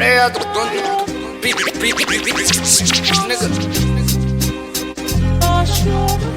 nigga. I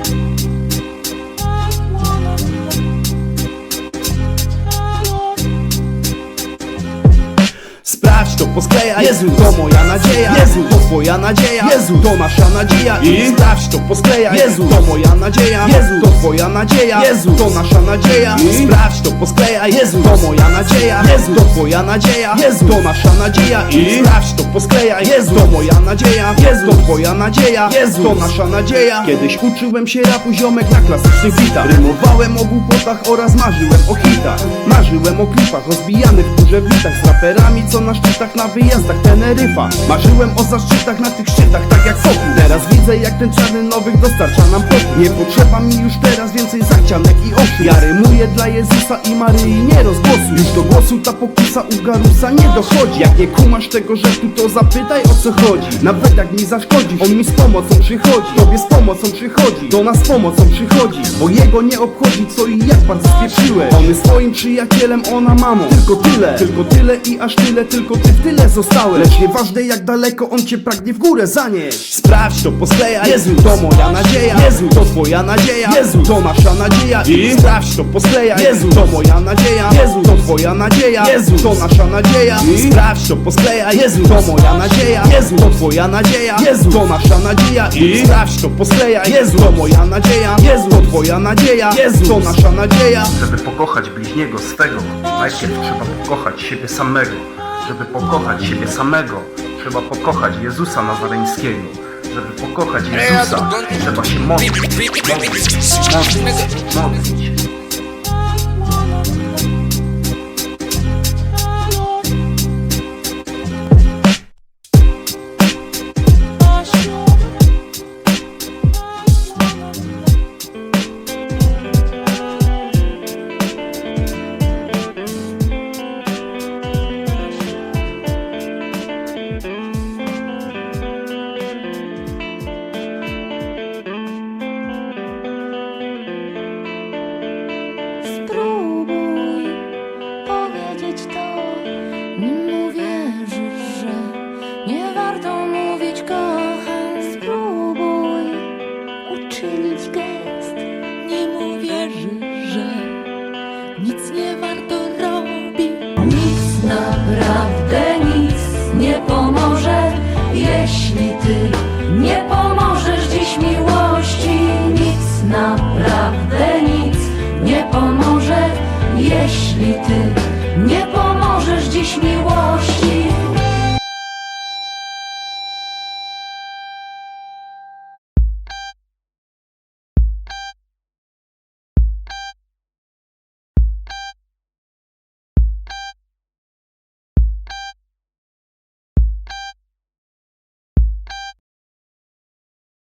Sprawdź to, posklejaj Jezu, to moja nadzieja Jezu, to twoja nadzieja Jezu, to nasza nadzieja I sprawdź to, posklejaj Jezu, to moja nadzieja Jezu, to twoja nadzieja Jezu, to nasza nadzieja I sprawdź to, posklejaj Jezu, to moja nadzieja Jezu, to twoja nadzieja Jezu, to nasza nadzieja I sprawdź to, posklejaj Jezu, to moja nadzieja Jezu, to twoja nadzieja Jezu, to nasza nadzieja Kiedyś uczyłem się rapu ziomek na klasycznych bitach Rymowałem o głupotach oraz marzyłem o hitach Marzyłem o klipach, rozbijanych w górze bitach Z raperami, co na szczytach, na wyjazdach Teneryfa. Marzyłem o zaszczytach na tych szczytach, tak jak Sokół Teraz widzę jak ten czarny nowych dostarcza nam pokój Nie potrzeba mi już teraz więcej zachcianek i Ja rymuję dla Jezusa i Maryi, nie rozgłosu Już do głosu ta pokusa u Garusa nie dochodzi. Jak nie kumasz tego rzeczu, to zapytaj o co chodzi. Nawet jak mi zaszkodzisz, on mi z pomocą przychodzi. Tobie z pomocą przychodzi, do nas z pomocą przychodzi. Bo jego nie obchodzi co i jak bardzo spieprzyłeś. On jest twoim przyjacielem, ona mamą. Tylko tyle, tylko tyle i aż tyle, tylko ty w tyle zostałeś. Lecz nieważne jak daleko on cię pragnie w górę zanieść. Sprawdź to, posklejaj. Jezu, to moja nadzieja. Jezu, to twoja nadzieja. Jezu, to nasza nadzieja. I sprawdź to, posklejaj Jezu, to moja nadzieja. Jezu, to twoja nadzieja. Jezu, to nasza nadzieja. I? Sprawdź to, posklejaj Jezu, to moja nadzieja. Jezu, to twoja nadzieja. Jezu, to nasza nadzieja. I? Sprawdź to, posklejaj Jezu, to moja nadzieja. Jezu, to twoja nadzieja. Jezu, to nasza nadzieja. Żeby pokochać bliźniego swego, najpierw trzeba pokochać siebie samego. Żeby pokochać siebie samego, trzeba pokochać Jezusa Nazareńskiego. Żeby pokochać Jezusa, trzeba się modlić, modlić, modlić, modlić. Naprawdę nic nie pomoże, jeśli ty nie pomożesz dziś miłości. Nic, naprawdę nic nie pomoże, jeśli ty